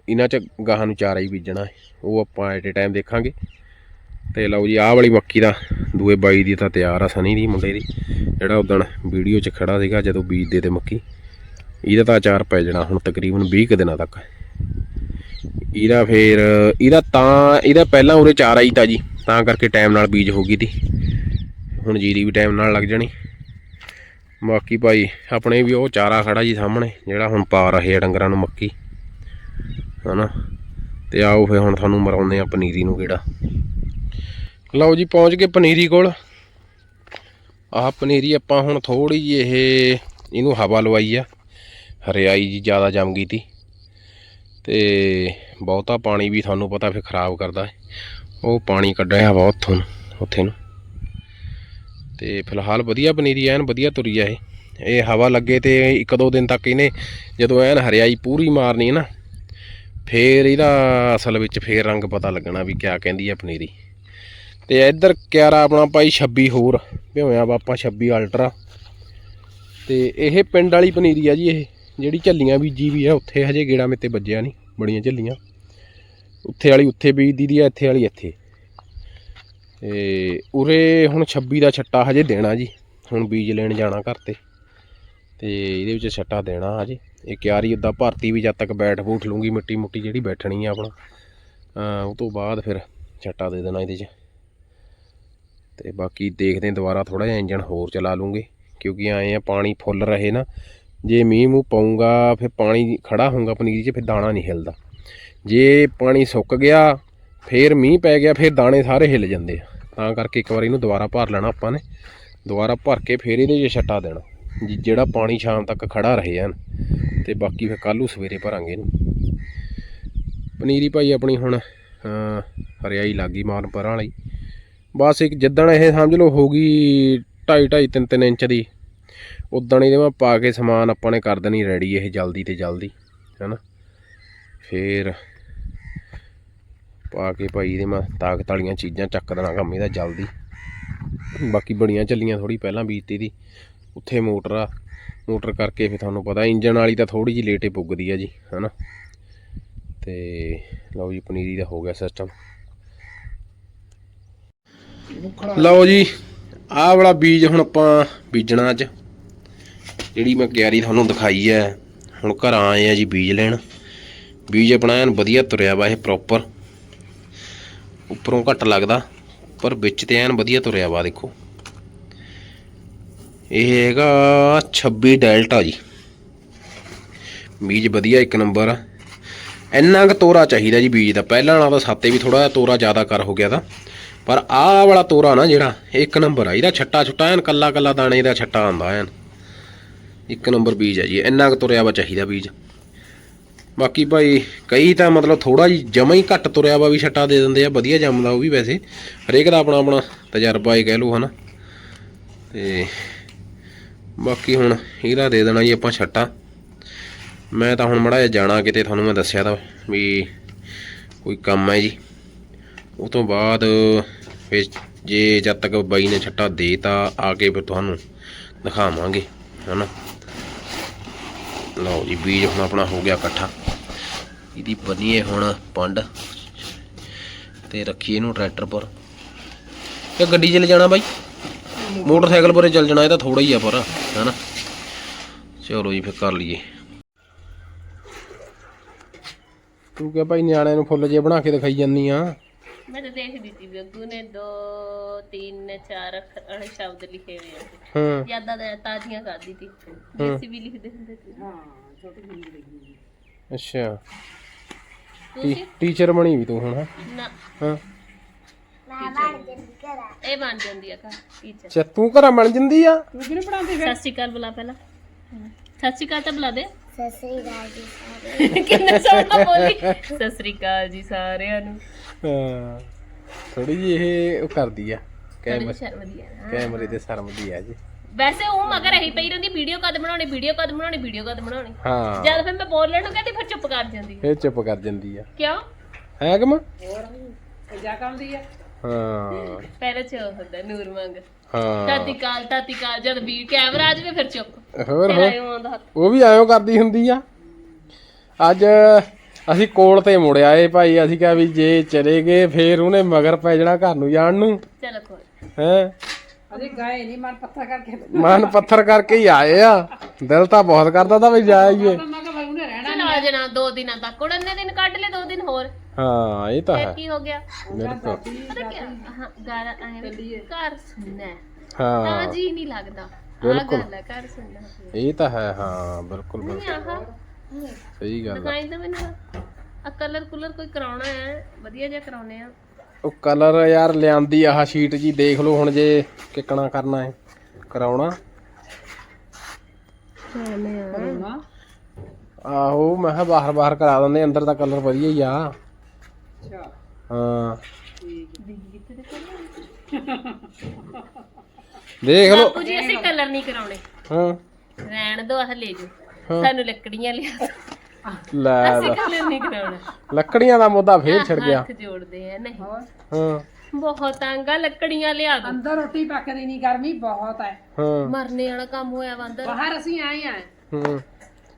ਇਹਨਾਂ 'ਚ ਗਾਹਾਂ ਨੂੰ ਚਾਰਾ ਹੀ ਬੀਜਣਾ ਉਹ ਆਪਾਂ ਐਟ ਏ ਟਾਈਮ ਦੇਖਾਂਗੇ। ਤੇ ਲਓ ਜੀ, ਆਹ ਵਾਲੀ ਮੱਕੀ ਦਾ ਦੂਏ ਬਾਈ ਦੀ ਤਾਂ ਤਿਆਰ ਆ ਸਨੀ ਦੀ, ਮੁੰਡੇ ਦੀ। ਜਿਹੜਾ ਉਦਣ ਵੀਡੀਓ 'ਚ ਖੜਾ ਸੀਗਾ ਜਦੋਂ ਬੀਜਦੇ ਤੇ ਮੱਕੀ। ਇਹਦਾ ਤਾਂ ਅਚਾਰ ਪੈ ਜਾਣਾ ਹੁਣ ਤਕਰੀਬਨ 20 ਕੁ ਦਿਨਾਂ ਤੱਕ। ਇਹਦਾ ਫੇਰ, ਇਹਦਾ ਤਾਂ, ਇਹਦਾ ਪਹਿਲਾਂ ਉਰੇ ਚਾਰਾ ਹੀ ਤਾ ਜੀ, ਤਾਂ ਕਰਕੇ ਟਾਈਮ ਨਾਲ ਬੀਜ ਹੋ ਗਈ ਤੀ। ਹੁਣ ਜੀਰੀ ਵੀ ਟਾਈਮ ਨਾਲ ਲੱਗ ਜਾਣੀ। ਬਾਕੀ ਭਾਈ, ਆਪਣੇ ਵੀ ਉਹ ਚਾਰਾ ਖੜਾ ਜੀ ਸਾਹਮਣੇ, ਜਿਹੜਾ ਹੁਣ ਪਾ ਰਹੇ ਆ ਡੰਗਰਾਂ ਨੂੰ ਮੱਕੀ। ਹਨਾ? ਤੇ ਆਓ ਫੇ ਹੁਣ ਤੁਹਾਨੂੰ ਮਰਾਉਂਦੇ ਆ ਪਨੀਰੀ ਨੂੰ ਕਿਹੜਾ ਲਓ ਜੀ, ਪਹੁੰਚ ਗਏ ਪਨੀਰੀ ਕੋਲ। ਆਹ ਪਨੀਰੀ ਆਪਾਂ ਹੁਣ ਥੋੜੀ ਜਿਹੀ ਇਹ, ਇਹਨੂੰ ਹਵਾ ਲਵਾਈ ਆ। ਹਰਿਆਈ ਜੀ ਜ਼ਿਆਦਾ ਜੰਮ ਗਈ ਤੀ। ਤੇ ਬਹੁਤਾ ਪਾਣੀ ਵੀ ਤੁਹਾਨੂੰ ਪਤਾ ਫਿਰ ਖਰਾਬ ਕਰਦਾ ਹੈ। ਉਹ ਪਾਣੀ ਕੱਢਿਆ ਵਾ ਉੱਥੋਂ ਉੱਥੇ ਨੂੰ। ਤੇ ਫਿਲਹਾਲ ਵਧੀਆ ਪਨੀਰੀ ਐਨ ਵਧੀਆ ਤੁਰੀ ਆ ਇਹ। ਇਹ ਹਵਾ ਲੱਗੇ ਤੇ ਇੱਕ ਦੋ ਦਿਨ ਤੱਕ ਇਹਨੇ ਜਦੋਂ ਐਨ ਹਰਿਆਈ ਪੂਰੀ ਮਾਰਨੀ ਹੈ ਨਾ, ਫੇਰ ਇਹਦਾ ਅਸਲ ਵਿੱਚ ਫੇਰ ਰੰਗ ਪਤਾ ਲੱਗਣਾ ਵੀ ਕਿਆ ਕਹਿੰਦੀ ਹੈ ਪਨੀਰੀ। ਤੇ ਇੱਧਰ ਕਿਆਰਾ ਆਪਣਾ ਭਾਈ 26 ਹੋਰ ਭਿਉਇਆ ਵਾ ਆਪਾਂ 26 ਅਲਟਰਾ। ਤੇ ਇਹ ਪਿੰਡ ਵਾਲੀ ਪਨੀਰੀ ਆ ਜੀ ਇਹ। ਜਿਹੜੀ ਝੱਲੀਆਂ ਬੀਜੀ ਵੀ ਆ, ਉੱਥੇ ਹਜੇ ਗੇੜਾ ਮੇਤੇ ਵੱਜਿਆ ਨਹੀਂ, ਬੜੀਆਂ ਝੱਲੀਆਂ। ਉੱਥੇ ਵਾਲੀ ਉੱਥੇ ਬੀਜਦੀ ਦੀ ਆ, ਇੱਥੇ ਵਾਲੀ ਇੱਥੇ। ਤੇ ਉਰੇ ਹੁਣ 26 ਦਾ ਛੱਟਾ ਹਜੇ ਦੇਣਾ ਜੀ, ਹੁਣ ਬੀਜ ਲੈਣ ਜਾਣਾ ਘਰ ਤੇ। ਤੇ ਇਹਦੇ ਵਿੱਚ ਛੱਟਾ ਦੇਣਾ ਹਜੇ। ਇਹ ਕਿਆਰੀ ਉਦਾਂ ਭਰਤੀ ਵੀ ਜਦ ਤੱਕ ਬੈਠ ਬੂਠ ਲੂੰਗੀ ਮਿੱਟੀ ਮੁੱਟੀ ਜਿਹੜੀ ਬੈਠਣੀ ਆ ਆਪਣਾ। ਉਹ ਤੋਂ ਬਾਅਦ ਫਿਰ ਛੱਟਾ ਦੇ ਦੇਣਾ ਇਹਦੇ 'ਚ। ਤੇ ਬਾਕੀ ਦੇਖਦੇ ਦੁਬਾਰਾ ਥੋੜਾ ਜਿਹਾ ਇੰਜਨ ਹੋਰ ਚਲਾ ਲੂੰਗੇ, ਕਿਉਂਕਿ ਆਏ ਆ, ਪਾਣੀ ਫੁੱਲ ਰਹੇ ਨਾ। ਜੇ ਮੀਂਹ ਮੂੰਹ ਪਾਉਂਗਾ ਫਿਰ ਪਾਣੀ ਖੜਾ ਹੋਊਗਾ ਪਨੀਰੀ 'ਚ ਫਿਰ ਦਾਣਾ ਨਹੀਂ ਹਿਲਦਾ। ਜੇ ਪਾਣੀ ਸੁੱਕ ਗਿਆ ਫਿਰ ਮੀਂਹ ਪੈ ਗਿਆ ਫਿਰ ਦਾਣੇ ਸਾਰੇ ਹਿੱਲ ਜਾਂਦੇ ਆ। ਤਾਂ ਕਰਕੇ ਇੱਕ ਵਾਰ ਇਹਨੂੰ ਦੁਬਾਰਾ ਭਰ ਲੈਣਾ ਆਪਾਂ ਨੇ। ਦੁਬਾਰਾ ਭਰ ਕੇ ਫਿਰ ਇਹਦੇ 'ਚ ਛੱਟਾ ਦੇਣਾ। ਜਿ- ਜਿਹੜਾ ਪਾਣੀ ਸ਼ਾਮ ਤੱਕ ਖੜਾ ਰਹੇ ਹਨ ਤੇ ਬਾਕੀ ਫਿਰ ਕੱਲ੍ਹ ਨੂੰ ਸਵੇਰੇ ਭਰਾਂਗੇ ਇਹਨੂੰ। ਪਨੀਰੀ ਭਾਈ ਆਪਣੀ ਹੁਣ ਅਹ, ਹਰਿਆਈ ਲੱਗੀ ਮਾਰਨ ਪਰਾਂ ਵਾਲੀ। ਬਸ ਇੱਕ ਜਿੱਦਣ ਇਹ ਸਮਝ ਲਓ ਹੋ ਗਈ 2.5 2.5 3 3 ਇੰਚ ਦੀ। ਉਦਣ ਇਹਦੇ ਮੈਂ ਪਾ ਕੇ ਸਮਾਨ ਆਪਾਂ ਨੇ ਕਰ ਦੇਣੀ ਰੈਡੀ ਇਹ ਜਲਦੀ ਤੇ ਜਲਦੀ, ਹੈਨਾ? ਫੇਰ ਪਾ ਕੇ ਭਾਈ ਇਹਦੇ ਮੈਂ ਤਾਕਤ ਵਾਲੀਆਂ ਚੀਜ਼ਾਂ ਚੱਕ ਦੇਣਾ ਕੰਮ ਇਹਦਾ ਜਲਦੀ। ਬਾਕੀ ਬੜੀਆਂ ਚੱਲੀਆਂ ਥੋੜੀ ਪਹਿਲਾਂ ਬੀਜਤੀ ਦੀ। ਉੱਥੇ ਮੋਟਰ ਆ, ਮੋਟਰ ਕਰਕੇ ਫਿਰ ਤੁਹਾਨੂੰ ਪਤਾ ਇੰਜਨ ਵਾਲੀ ਤਾਂ ਥੋੜੀ ਜਿਹੀ ਲੇਟੇ ਪੁੱਗਦੀ ਆ ਜੀ, ਹੈਨਾ? ਤੇ ਲਓ ਜੀ, ਪਨੀਰੀ ਦਾ ਹੋ ਗਿਆ ਸਿਸਟਮ ਲਓ ਜੀ, ਆਹ ਵਾਲਾ ਬੀਜ ਹੁਣ ਆਪਾਂ ਬੀਜਣਾ ਅੱਜ। ਜਿਹੜੀ ਮੈਂ ਕਿਆਰੀ ਤੁਹਾਨੂੰ ਦਿਖਾਈ ਹੈ, ਹੁਣ ਘਰ ਆਏ ਆ ਜੀ ਬੀਜ ਲੈਣ। ਬੀਜ ਆਪਣਾ ਐਨ ਵਧੀਆ ਤੁਰਿਆ ਵਾ ਇਹ ਪ੍ਰੋਪਰ ਉੱਪਰੋਂ ਘੱਟ ਲੱਗਦਾ, ਪਰ ਵਿੱਚ ਤੇ ਐਨ ਵਧੀਆ ਤੁਰਿਆ ਵਾ ਦੇਖੋ। ਇਹ ਹੈਗਾ 26 ਡੈਲਟਾ ਜੀ। ਬੀਜ ਵਧੀਆ ਇੱਕ ਨੰਬਰ ਆ। ਇੰਨਾ ਕੁ ਤੋਰਾ ਚਾਹੀਦਾ ਜੀ ਬੀਜ ਦਾ। ਪਹਿਲਾਂ ਵਾਲਾ ਤਾਂ ਸਾਤੇ ਵੀ ਥੋੜਾ ਜਿਹਾ ਤੋਰਾ ਜ਼ਿਆਦਾ ਕਰ ਹੋ ਗਿਆ ਤਾਂ। ਪਰ ਆਹ ਵਾਲਾ ਤੋਰਾ ਨਾ ਜਿਹੜਾ ਇੱਕ ਨੰਬਰ ਆ। ਇਹਦਾ ਛੱਟਾ ਛੁੱਟਾ ਐਨ ਕੱਲਾ ਕੱਲਾ ਦਾਣੇ ਦਾ ਛੱਟਾ ਆਂਦਾ ਐਨ। ਇੱਕ ਨੰਬਰ ਬੀਜ ਹੈ ਜੀ, ਇੰਨਾ ਕੁ ਤੁਰਿਆ ਵਾ ਚਾਹੀਦਾ ਬੀਜ। ਬਾਕੀ ਭਾਈ, ਕਈ ਤਾਂ ਮਤਲਬ ਥੋੜਾ ਜੀ ਜਮਾ ਹੀ ਘੱਟ ਤੁਰਿਆ ਵਾ ਵੀ ਛੱਟਾ ਦੇ ਦਿੰਦੇ ਆ, ਵਧੀਆ ਜੰਮਦਾ ਉਹ ਵੀ ਵੈਸੇ। ਹਰੇਕ ਦਾ ਆਪਣਾ ਆਪਣਾ ਤਜਰਬਾ ਹੀ ਕਹਿ ਲਓ, ਹਨਾ। ਤੇ ਬਾਕੀ ਹੁਣ ਇਹਦਾ ਦੇ ਦੇਣਾ ਜੀ ਆਪਾਂ ਛੱਟਾ। ਮੈਂ ਤਾਂ ਹੁਣ ਮੜਾ ਜਿਹਾ ਜਾਣਾ ਕਿਤੇ, ਤੁਹਾਨੂੰ ਮੈਂ ਦੱਸਿਆ ਤਾਂ ਵੀ ਕੋਈ ਕੰਮ ਹੈ ਜੀ। ਉਹ ਤੋਂ ਬਾਅਦ ਫਿਰ ਜੇ ਜਦ ਤੱਕ ਬਾਈ ਨੇ ਛੱਟਾ ਦੇਤਾ ਆ ਕੇ ਫਿਰ ਤੁਹਾਨੂੰ ਦਿਖਾਵਾਂਗੇ, ਹਨਾ। ਲਓ ਜੀ, ਬੀਜ ਹੁਣ ਆਪਣਾ ਹੋ ਗਿਆ ਇਕੱਠਾ। ਇਹਦੀ ਬਣੀਏ ਹੁਣ ਪੰਡ। ਤੇ ਰੱਖੀ ਇਹਨੂੰ ਟਰੈਕਟਰ ਪਰ। ਇਹ ਗੱਡੀ 'ਚ ਲੈ ਜਾਣਾ ਬਾਈ। ਮੋਟਰਸਾਈਕਲ ਪਰੇ ਚੱਲ ਜਾਣਾ, ਇਹ ਤਾਂ ਥੋੜਾ ਹੀ ਆ ਪਰ, ਹੈਨਾ? ਚਲੋ ਜੀ, ਫਿਰ ਕਰ ਲਈਏ। ਤੂੰ ਕਿਹਾ ਭਾਈ ਨਿਆਣਿਆਂ ਨੂੰ ਫੁੱਲ ਜੇ ਬਣਾ ਕੇ ਦਿਖਾਈ ਜਾਂਦੀ ਆ। ਮੈਂ ਤਾਂ ਦੇਖਦੀ ਸੀ ਵੀ ਅੱਗੂ ਨੇ 2 3 4 ਅੱਖਰ ਸ਼ਬਦ ਲਿਖੇ ਹੋਏ ਆ। ਹਾਂ। ਯਾਦਾਂ ਦਾ ਤਾਜ਼ੀਆਂ ਕਰਦੀ ਸੀ ਦੇਸੀ ਵੀ ਲਿਖਦੇ ਹੁੰਦੇ ਸੀ। ਅੱਛਾ। ਤੁਸੀਂ ਟੀਚਰ ਬਣੀ ਵੀ ਤੂੰ ਹੁਣ ਹੈਂ? ਨਾ। ਹਾਂ। ਇਹ ਬਣ ਜਾਂਦੀ ਆ ਕਾ ਟੀਚਰ ਅੱਛਾ ਤੂੰ ਘਰਾਂ ਬਣ ਜਾਂਦੀ ਆ? ਸਤਿ ਸ਼੍ਰੀ ਅਕਾਲ ਬੁਲਾ ਪਹਿਲਾਂ। ਸਤਿ ਸ਼੍ਰੀ ਅਕਾਲ ਤਾਂ ਬੁਲਾ ਦੇ। ਸਤਿ ਸ੍ਰੀ ਅਕਾਲ ਜੀ ਕਿੰਨਾ ਸੋਹਣਾ ਬੋਲੀ? ਸਤਿ ਸ਼੍ਰੀ ਅਕਾਲ ਜੀ ਸਾਰਿਆਂ ਨੂੰ। ਹਾਂ ਥੋੜੀ ਜਿਹੀ ਇਹ ਉਹ ਕਰਦੀ ਆ ਕੈਮਰੇ ਸ਼ਰਮ ਵਧੀਆ ਨਾ ਕੈਮਰੇ ਦੇ ਸ਼ਰਮਦੀ ਆ ਜੀ। ਵੈਸੇ ਉਹ ਮਗਰ ਰਹੀ ਪਈ ਰਹਿੰਦੀ ਵੀਡੀਓ ਕਦ ਬਣਾਉਣੀ ਵੀਡੀਓ ਕਦ ਬਣਾਉਣੀ ਵੀਡੀਓ ਕਦ ਬਣਾਉਣੀ। ਹਾਂ। ਜਦ ਫਿਰ ਮੈਂ ਬੋਲਣ ਨੂੰ ਕਹਿੰਦੀ ਫਿਰ ਚੁੱਪ ਕਰ ਜਾਂਦੀ ਇਹ ਚੁੱਪ ਕਰ ਜਾਂਦੀ ਆ। ਕਿਉਂ? ਹੈ ਕਮ ਜਾ ਕੰਦੀ ਆ। ਹਾਂ। ਪਹਿਲੇ ਚ ਉਹ ਹੁੰਦਾ ਨੂਰ ਮੰਗ ਹਾਂ ਤਾਤੀ ਕਾਲ ਤਾਤੀ ਕਾਲ ਜਦ ਵੀ ਕੈਮਰਾ ਆ ਜਾਵੇ ਫਿਰ ਚੁੱਪ ਹੋਰ ਹੋਰ ਆਇਓ ਆਉਂਦਾ ਹੱਥ ਉਹ ਵੀ ਆਇਓ ਕਰਦੀ ਹੁੰਦੀ ਆ ਅੱਜ ਅਸੀਂ ਕੋਲ ਤੇ ਮੁੜ ਆਏ ਭਾਈ ਅਸੀਂ ਕਿਹਾ ਵੀ ਜੇ ਚਲੇ ਗਏ ਫੇਰ ਉਹਨੇ ਮਗਰ ਪੈ ਜਾਣਾ ਘਰ ਨੂੰ ਜਾਣ ਨੂੰ ਚਲੋ ਕੋਈ ਹੈ ਅਜੇ ਗਏ ਨਹੀਂ ਮਨ ਪੱਥਰ ਕਰਕੇ ਮਨ ਪੱਥਰ ਕਰਕੇ ਹੀ ਆਏ ਆ ਦਿਲ ਤਾਂ ਬਹੁਤ ਕਰਦਾ ਤਾਂ ਵੀ ਜਾਈਏ ਮੈਂ ਕਿਹਾ ਭਾਈ ਉਹਨੇ ਰਹਿਣਾ ਚਲੋ ਆ ਜਾਣਾ ਦੋ ਦਿਨਾਂ ਤੱਕ ਉੜਨੇ ਦਿਨ ਕੱਢ ਲੈ ਦੋ ਦਿਨ ਹੋਰ ਹਾਂ ਇਹ ਤਾਂ ਫਿਰ ਹੈ ਕੀ ਹੋ ਗਿਆ? ਬਿਲਕੁਲ ਪਤਾ ਕੀ ਹਾਂ ਗਾਰ ਆਏ ਘਰ ਸੁਣਨਾ ਹੈ। ਹਾਂ। ਤਾਂ ਜੀ ਨਹੀਂ ਲੱਗਦਾ। ਆ ਬਿਲਕੁਲ। ਗੱਲ ਹੈ ਘਰ ਸੁਣਨਾ ਇਹ ਤਾਂ ਹੈ ਹਾਂ ਬਿਲਕੁਲ ਬਿਲਕੁਲ। ਨਹੀਂ ਆਹ ਸਹੀ ਗੱਲ ਆ ਡਿਜ਼ਾਈਨ ਤਾਂ ਮੈਨੂੰ ਆ ਕਲਰ ਕੁਲਰ ਕੋਈ ਕਰਾਉਣਾ ਹੈ? ਵਧੀਆ ਜਿਹਾ ਕਰਾਉਣੇ ਆ। ਉਹ ਕਲਰ ਯਾਰ ਲਿਆਂਦੀ ਆਹ ਸ਼ੀਟ ਜੀ ਦੇਖ ਲਓ ਹੁਣ ਜੇ ਕਿੱਕਣਾ ਕਰਨਾ ਹੈ। ਕਰਾਉਣਾ। ਕਰੂੰਗਾ ਆਹੋ ਮੈਂ ਕਿਹਾ ਬਾਹਰ ਬਾਹਰ ਕਰਾ ਦਿੰਦੇ ਅੰਦਰ ਤਾਂ ਕਲਰ ਵਧੀਆ ਹੀ ਆ। ਅੱਛਾ। ਹਾਂ। ਦੇਖ ਲਓ। ਬਾਪੂ ਜੀ ਅਸੀਂ ਕਲਰ ਨਹੀਂ ਕਰਾਉਣੇ। ਹਾਂ। ਰਹਿਣ ਦੋ ਆਹ ਲੈ। ਜਾਓ। ਸਾਨੂੰ ਲੱਕੜੀਆਂ ਲਿਆ। ਲੈ ਅਸੀਂ ਲੈ। ਕਲਰ ਨਹੀਂ ਕਰਾਉਣਾ। ਲੱਕੜੀਆਂ ਦਾ ਮੁੱਦਾ ਫੇਰ ਛਿੜ ਗਿਆ। ਹੱਥ ਜੋੜਦੇ ਆ ਨਹੀਂ। ਹੋਰ? ਹਾਂ। ਬਹੁਤ ਤੰਗਾ ਲੱਕੜੀਆਂ ਲਿਆ ਦੋ ਅੰਦਰ ਰੋਟੀ ਪੱਕਦੀ ਨਹੀਂ ਗਰਮੀ ਬਹੁਤ ਹੈ। ਹਾਂ। ਮਰਨੇ ਵਾਲਾ ਕੰਮ ਹੋਇਆ ਵਾ ਅੰਦਰ। ਬਾਹਰ ਅਸੀਂ ਆਏ ਆ। ਹੂੰ।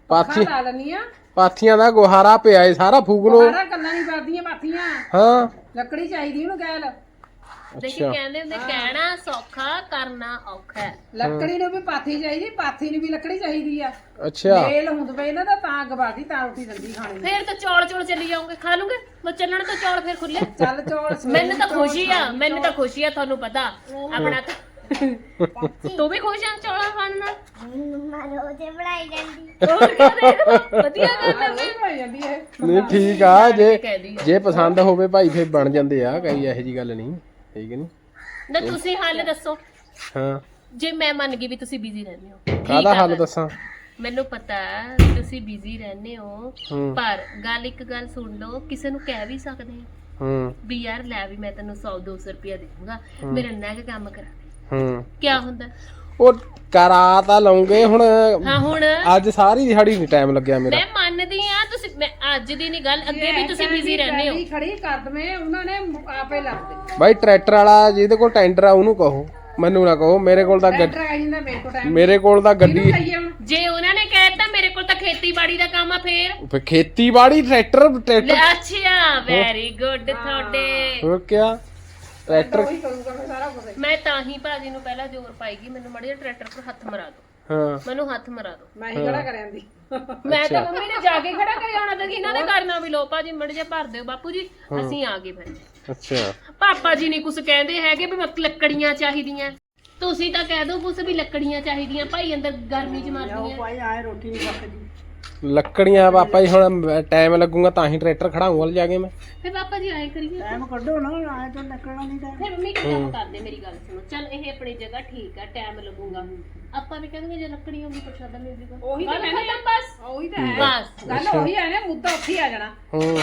ਪਾਥੀ ਲਾ ਲੈਣੀ ਆ। ਪਾਥੀਆਂ ਦਾ ਗੁਹਾਰਾ ਪਿਆ ਏ ਸਾਰਾ ਫੂਕ ਲੋ ਬਾਹਰ ਕੱਲਾ ਨਹੀਂ ਕਰਦੀਆਂ ਪਾਥੀਆਂ। ਹਾਂ। ਲੱਕੜੀ ਚਾਹੀਦੀ ਉਹਨੂੰ ਗੈਲ। ਦੇਖੀ ਕਹਿੰਦੇ ਹੁੰਦੇ ਕਹਿਣਾ ਸੌਖਾ ਕਰਨਾ ਔਖਾ। ਹੈ। ਲੱਕੜੀ ਨੂੰ ਵੀ ਪਾਥੀ ਚਾਹੀਦੀ ਪਾਥੀ ਨੂੰ ਵੀ ਲੱਕੜੀ ਚਾਹੀਦੀ ਆ। ਅੱਛਾ। ਮੇਲ ਹੁੰਦ ਪਏ ਨਾ ਤਾਂ ਤਾਂ ਗਵਾਦੀ ਤਾਂ ਰੋਟੀ ਦੰਦੀ ਖਾਣੀ ਫੇਰ ਤਾਂ ਚੌਲ ਚੌਲ ਚੱਲੀ ਜਾਓਗੇ ਖਾ ਲੂਗੇ? ਮੈਂ ਚੱਲਣ ਤੋਂ ਚੌਲ ਫੇਰ ਖੁੱਲੇ ਚੱਲ ਚੌਲ ਮੈਨੂੰ ਤਾਂ ਖੁਸ਼ੀ ਆ ਮੈਨੂੰ ਤਾਂ ਖੁਸ਼ੀ ਆ ਤੁਹਾਨੂੰ ਪਤਾ। ਆਪਣਾ ਤਾਂ ਤੂੰ ਵੀ ਖੁਸ਼ ਆ ਚੌਲਾਂ ਖਾਣ ਨਾਲ? ਮੰਮਾ ਰੋਜ਼ ਬਣਾਈ ਜਾਂਦੀ ਹੋਰ ਦੇਖ, ਵਧੀਆ ਗੱਲ ਹੈ ਸਵੇਰ ਹੋ ਜਾਂਦੀ ਹੈ। ਨਹੀਂ ਠੀਕ ਆ ਜੇ ਜੇ ਪਸੰਦ ਹੋਵੇ ਭਾਈ ਫੇਰ ਬਣ ਜਾਂਦੇ ਆ ਕਈ ਇਹੋ ਜੀ ਗੱਲ ਨਹੀਂ ਠੀਕ ਨਹੀਂ ਨਾ? ਤੁਸੀਂ ਹੱਲ ਦੱਸੋ। ਹਾਂ। ਜੇ ਮੈਂ ਮੰਨ ਗਈ ਵੀ ਤੁਸੀਂ ਬਿਜ਼ੀ ਰਹਿੰਦੇ ਹੋ ਠੀਕ ਕਾਹਦਾ ਆ ਹੱਲ ਗੱਲ। ਦੱਸਾਂ? ਮੈਨੂੰ ਪਤਾ ਹੈ ਤੁਸੀਂ ਬਿਜ਼ੀ ਰਹਿੰਦੇ ਹੋ ਹੂੰ। ਪਰ ਗੱਲ ਇੱਕ ਗੱਲ ਸੁਣ ਲਓ ਕਿਸੇ ਨੂੰ ਕਹਿ ਵੀ ਸਕਦੇ ਆ। ਹੂੰ। ਵੀ ਯਾਰ ਲੈ ਵੀ ਮੈਂ ਤੈਨੂੰ 100 200 ਰੁਪਇਆ ਦੇ ਦੂੰਗਾ ਮੇਰਾ ਇੰਨਾ ਕੁ ਕੰਮ ਕਰਾ। ਦੇ ਹੂੰ। ਕੀ ਹੁੰਦਾ? ਉਹ ਕਰਾ ਤਾਂ ਲਉਂਗੇ ਹੁਣ। ਹਾਂ ਹੁਣ। ਅੱਜ ਸਾਰੀ ਦਿਹਾੜੀ ਨਹੀਂ ਟਾਈਮ ਲੱਗਿਆ ਮੇਰਾ। ਮੈਂ ਮੰਨਦੀ ਆ ਤੁਸੀਂ ਮੈਂ ਅੱਜ ਦੀ ਨਹੀਂ ਗੱਲ ਅੱਗੇ ਵੀ ਤੁਸੀਂ ਬਿਜ਼ੀ ਰਹਿੰਦੇ ਹੋ। ਖੜੀ ਕਰ ਦਵੇਂ ਉਹਨਾਂ ਨੇ ਆਪੇ ਲੱਭਦੇ ਬਾਈ ਟਰੈਕਟਰ ਵਾਲਾ ਜਿਹਦੇ ਕੋਲ ਟੈਂਡਰ ਆ ਉਹਨੂੰ ਕਹੋ। ਮੈਨੂੰ ਨਾ ਕਹੋ ਮੇਰੇ ਕੋਲ ਤਾਂ ਗੱਡੀ ਟਰੈਕਟਰ ਆ ਜਾਂਦਾ ਮੇਰੇ ਕੋਲ ਟਾਈਮ ਮੇਰੇ ਕੋਲ ਤਾਂ ਗੱਡੀ ਹੁਣ? ਜੇ ਉਹਨਾਂ ਨੇ ਕਹਿਤਾ ਮੇਰੇ ਕੋਲ ਤਾਂ ਖੇਤੀਬਾੜੀ ਦਾ ਕੰਮ ਆ ਫੇਰ। ਫਿਰ ਖੇਤੀਬਾੜੀ ਟਰੈਕਟਰ ਟਰੈਕਟਰ ਅੱਛਾ ਵੈਰੀ ਗੁੱਡ ਤੁਹਾਡੇ। ਹੋਰ ਕਿਆ? ਟਰੈਕਟਰ? ਉਹੀ ਕਰੂਗਾ ਫਿਰ ਸਾਰਾ ਕੁਝ ਮੈਂ ਤਾਂ ਹੀ ਭਾਜੀ ਨੂੰ ਪਹਿਲਾਂ ਜ਼ੋਰ ਪਾਈਗੀ ਮੈਨੂੰ ਮੜੇ ਟਰੈਕਟਰ ਪਰ ਹੱਥ ਮਰਾ ਦਿਓ। ਹਾਂ। ਮੈਨੂੰ ਹੱਥ ਮਰਾ ਦਿਓ। ਮੈਂ ਹੀ ਖੜਾ ਕਰਿਆ ਦੀ ਮੈਂ ਤਾਂ ਮੰਮੀ ਨੇ ਜਾ ਕੇ ਖੜਾ ਕਰਿਆ ਹੋਣਾ ਤਾਂ ਇਹਨਾਂ ਨੇ ਕਰਨਾ ਵੀ ਲੋ ਭਾਜੀ ਮੜ ਜੇ ਭਰ ਦਿਓ ਬਾਪੂ ਜੀ ਅਸੀਂ ਆ ਗਏ ਫਿਰ ਅੱਛਾ। ਪਾਪਾ ਜੀ ਨਹੀਂ ਕੁਝ ਕਹਿੰਦੇ ਹੈਗੇ ਵੀ ਮਤ ਲੱਕੜੀਆਂ ਚਾਹੀਦੀਆਂ। ਤੁਸੀਂ ਤਾਂ ਕਹਿ ਦੋ ਕੁਛ ਵੀ ਲੱਕੜੀਆਂ ਚਾਹੀਦੀਆਂ ਭਾਈ ਅੰਦਰ ਗਰਮੀ ਚ ਮਰਦੀਆਂ ਭਾਈ ਆਏ ਰੋਟੀ ਨਹੀਂ ਪੱਕਦੀ ਲੱਕੜੀਆਂ ਪਾਪਾ ਜੀ ਹੁਣ ਟਾਈਮ ਲੱਗੂਗਾ ਤਾਂ ਹੀ ਟਰੈਕਟਰ ਖੜਾਉਂਗਾ ਲੈ ਜਾ ਕੇ ਮੈਂ। ਫਿਰ ਪਾਪਾ ਜੀ ਆਏ ਕਰੀਏ। ਟਾਈਮ ਕੱਢੋ ਨਾ ਆਏ ਤਾਂ ਨਿਕਲਣਾ ਨਹੀਂ ਤਾਂ। ਫਿਰ ਮੰਮੀ ਕੀ ਕੰਮ ਕਰਦੇ ਮੇਰੀ ਗੱਲ ਸੁਣੋ। ਚੱਲ ਇਹ ਆਪਣੀ ਜਗ੍ਹਾ ਠੀਕ ਆ ਟਾਈਮ ਲੱਗੂਗਾ। ਆਪਾਂ ਵੀ ਕਹਿੰਦੇ ਜੇ ਲੱਕੜੀ ਤਾਂ ਛੱਡ ਮਿਲ ਜੂਗਾ। ਉਹੀ ਤਾਂ ਖਤਮ ਬਸ। ਉਹੀ ਤਾਂ ਹੈ। ਬਸ। ਗੱਲ ਉਹੀ ਆ ਨਾ ਮੁੱਦਾ ਉੱਥੇ ਆ ਜਾਣਾ। ਹੂੰ।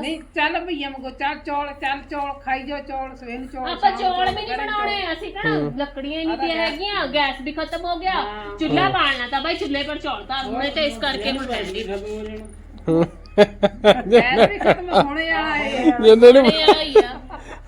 ਨਹੀਂ ਚੱਲ ਭਈਆ ਮਗੋ ਚੱਲ ਚੌਲ ਚੱਲ ਚੌਲ ਖਾਈ ਜੋ ਚੌਲ ਸਵੇਰ ਨੂੰ ਚੌਲ ਆਪਾਂ ਸ਼ਾਮ ਨੂੰ ਚੌਲ ਵੀ ਨਹੀਂ ਅਸੀਂ ਕਹਣਾ ਲੱਕੜੀਆਂ ਹੀ ਨਹੀਂ ਤੇ ਹੈਗੀਆਂ ਗੈਸ ਵੀ ਖਤਮ ਹੋ ਗਿਆ ਚੁੱਲ੍ਹਾ ਬਾਲਣਾ ਤਾਂ ਬਾਈ ਚੁੱਲ੍ਹੇ ਪਰ ਚੌਲ ਧਰਨੇ ਤੇ ਇਸ ਕਰਕੇ ਹੁਣ ਰਹਿੰਦੀ ਗੈਸ ਵੀ ਖਤਮ ਹੋਣੇ ਵਾਲਾ ਏ ਜਿੰਦੇ ਨੂੰ ਇਹ ਆ